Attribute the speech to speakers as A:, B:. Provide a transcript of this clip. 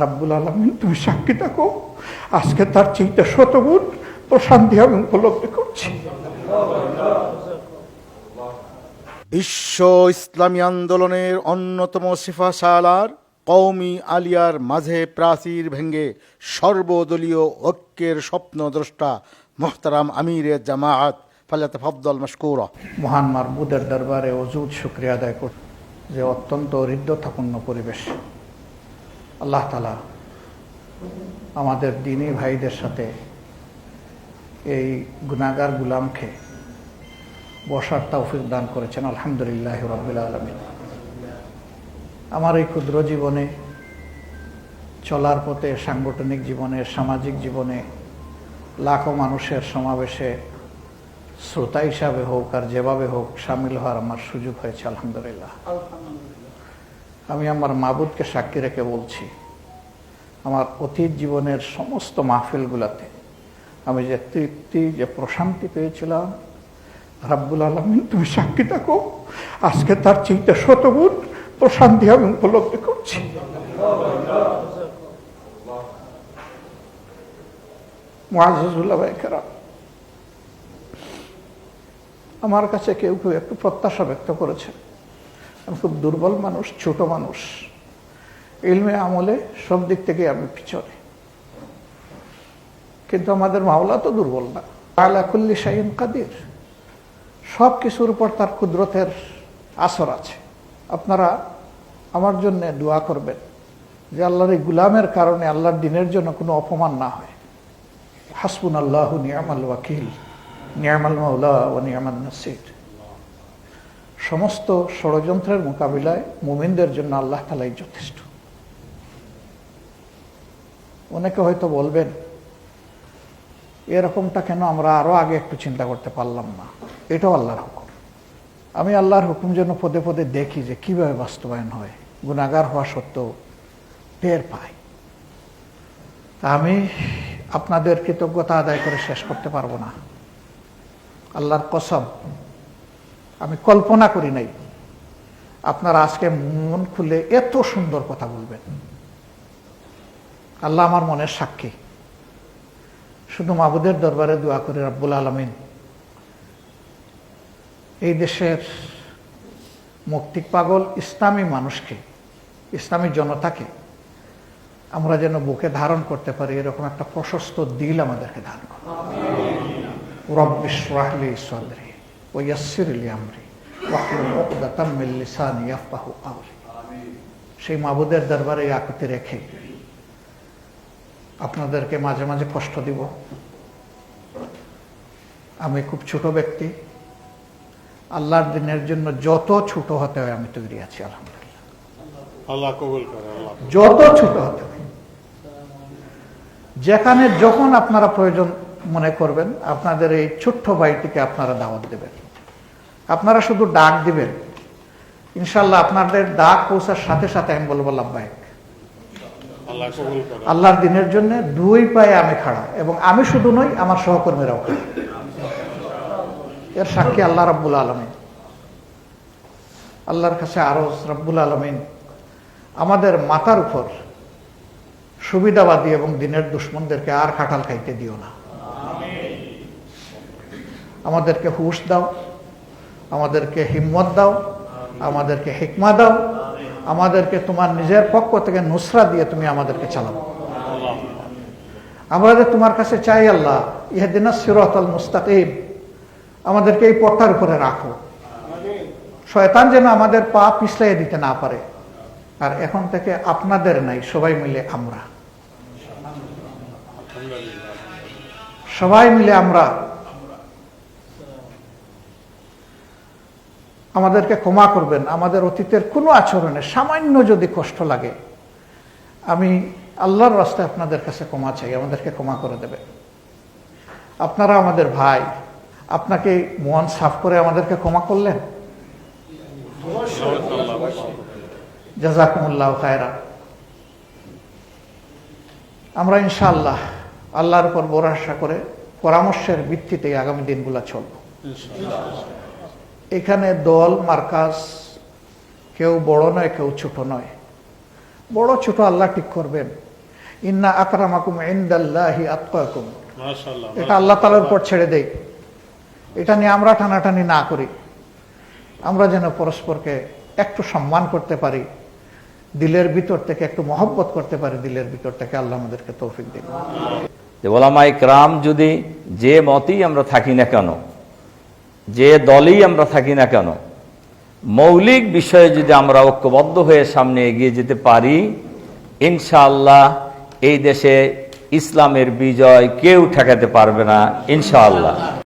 A: রাব্বুল আলমিন তুমি সাক্ষী থাকো। আজকে তার চিন্তা শতগুণ প্রশান্তি আমি উপলব্ধি করছি।
B: বিশ্ব ইসলামী আন্দোলনের অন্যতম সিফা সিফাশালার কওমি আলিয়ার মাঝে প্রাচীর ভেঙ্গে সর্বদলীয় ঐক্যের স্বপ্ন স্বপ্নদ্রষ্টা মোহতারাম আমিরে জামায়াত ফালাতে ফবদল মশকুরা।
A: মহান মারবুদের দরবারে অজুদ শুক্রিয়া আদায় কর যে অত্যন্ত হৃদ্যতাপূর্ণ পরিবেশ। আল্লাহ তালা আমাদের দিনী ভাইদের সাথে এই গুনাগার গুলামকে বসার তৌফিক দান করেছেন, আলহামদুলিল্লাহ রবিল আলমিন। আমার এই ক্ষুদ্র জীবনে, চলার পথে, সাংগঠনিক জীবনে, সামাজিক জীবনে, লাখো মানুষের সমাবেশে শ্রোতা হিসাবে হোক আর যেভাবে হোক সামিল হওয়ার আমার সুযোগ হয়েছে আলহামদুলিল্লাহ। আমি আমার মাবুদকে সাক্ষী রেখে বলছি, আমার অতীত জীবনের সমস্ত মাহফিলগুলাতে আমি যে তৃপ্তি, যে প্রশান্তি পেয়েছিলাম, রাব্বুল আলমিন তুমি সাক্ষী থাকো, আজকে তার চিন্তা শতগুণ প্রশান্তি আমি উপলব্ধি করছি। আমার কাছে কেউ কেউ একটু প্রত্যাশা ব্যক্ত করেছে আমি খুব দুর্বল মানুষ, ছোট মানুষ। ইলমে আমলে সব দিক থেকে আমি পিছনে। কিন্তু আমাদের মাওলা তো দুর্বল না। আলাকুল্লি শাহিন কাদির। সব কিছুর উপর তার কুদরতের আসর আছে। আপনারা আমার জন্য দোয়া করবেন যে আল্লাহর এই গুলামের কারণে আল্লাহর দিনের জন্য কোনো অপমান না হয়। হাসবুন আল্লাহ নিয়ামাল ওয়াকিল, নিয়ামাল মাওলা ও নিয়ামাল নাসির। সমস্ত ষড়যন্ত্রের মোকাবিলায় মুমিনদের জন্য আল্লাহ তালাই যথেষ্ট। অনেকে হয়তো বলবেন, এরকমটা কেন আমরা আরও আগে একটু চিন্তা করতে পারলাম না? এটাও আল্লাহর হুকুম। আমি আল্লাহর হুকুম যেন পদে পদে দেখি যে কীভাবে বাস্তবায়ন হয় গুণাগার হওয়া সত্ত্বেও টের পাই। তা আমি আপনাদের কৃতজ্ঞতা আদায় করে শেষ করতে পারব না। আল্লাহর কসম আমি কল্পনা করি নাই। আপনারা আজকে মন খুলে এত সুন্দর কথা বলবেন। আল্লাহ আমার মনের সাক্ষী। শুধু মাবুদের দরবারে দোয়া করে রাব্বুল আলমিন। এই দেশের মুক্তি পাগল ইসলামী মানুষকে ইসলামী জনতাকে আমরা যেন বুকে ধারণ করতে পারি এরকম একটা প্রশস্ত দিল আমাদেরকে দান করো রব্বিশরাহলি সদরি। আমরি সেই মাবুদের দরবারে আকুতি রেখে আপনাদেরকে মাঝে মাঝে কষ্ট দিব। আমি খুব ছোট ব্যক্তি। আল্লাহর দিনের জন্য যত ছোট হতে হয় আমি তৈরি আছি আলহামদুলিল্লাহ। যত ছোট হতে হয়। যেখানে যখন আপনারা প্রয়োজন মনে করবেন আপনাদের এই ছোট্ট বাড়িটিকে আপনারা দাওয়াত দেবেন। আপনারা শুধু ডাক দিবেন। ইনশাল্লাহ আপনাদের ডাক পৌঁছার সাথে সাথে আমি বলব লাভবাহিক। আল্লাহর দিনের জন্য দুই পায়ে আমি খাড়া এবং আমি শুধু নই আমার সহকর্মীরাও খাড়া। এর সাক্ষী আল্লাহ রাব্বুল আলমিন। আল্লাহর কাছে আরও রাব্বুল আলমিন। আমাদের মাথার উপর সুবিধাবাদী এবং দিনের দুশ্মনদেরকে আর খাটাল খাইতে দিও না। আমাদেরকে হুশ দাও। আমাদেরকে হিম্মত দাও, আমাদেরকে হিকমা দাও, আমাদেরকে তোমার নিজের পক্ষ থেকে নুসরা দিয়ে তুমি আমাদেরকে চালাও। আমরা যে তোমার কাছে চাই আল্লাহ, ইহেদিন সিরতল মুস্তাকিম, আমাদেরকে এই পথটার উপরে রাখো। শয়তান যেন আমাদের পা পিছলাই দিতে না পারে। আর এখন থেকে আপনাদের নাই, সবাই মিলে আমরা। সবাই মিলে আমরা আমাদেরকে ক্ষমা করবেন। আমাদের অতীতের কোনো আচরণে সামান্য যদি কষ্ট লাগে, আমি আল্লাহর রাস্তায় আপনাদের কাছে ক্ষমা চাই, আমাদেরকে ক্ষমা করে দেবেন। আপনারা আমাদের ভাই, আপনাকে মন সাফ করে আমাদেরকে ক্ষমা করলেন? জাজাকুমুল্লাহ খায়রা আমরা ইনশাআল্লাহ আল্লাহর উপর ভরসা করে পরামর্শের ভিত্তিতে আগামী দিনগুলো চলব। এখানে দল মার্কাজ কেউ বড় নয় কেউ ছোট নয়। বড় ছোট আল্লাহ ঠিক করবেন। ইন্না আকরামাকুম ইন্দাল্লাহি আতকাকুম।
C: মাশাআল্লাহ
A: এটা আল্লাহ তালার উপর ছেড়ে দেই। এটা নিয়ে আমরা টানাটানি না করি। আমরা যেন পরস্পরকে একটু সম্মান করতে পারি দিলের ভিতর থেকে একটু মহব্বত করতে পারি দিলের ভিতর থেকে আল্লাহ আমাদেরকে তৌফিক দিন
D: যে ওলামাই ক্রাম যদি যে মতেই আমরা থাকি না কেন যে দলেই আমরা থাকি না কেন, মৌলিক বিষয়ে যদি আমরা ঐক্যবদ্ধ হয়ে সামনে এগিয়ে যেতে পারি, ইনশাআল্লাহ এই দেশে ইসলামের বিজয় কেউ ঠেকাতে পারবে না, ইনশাআল্লাহ।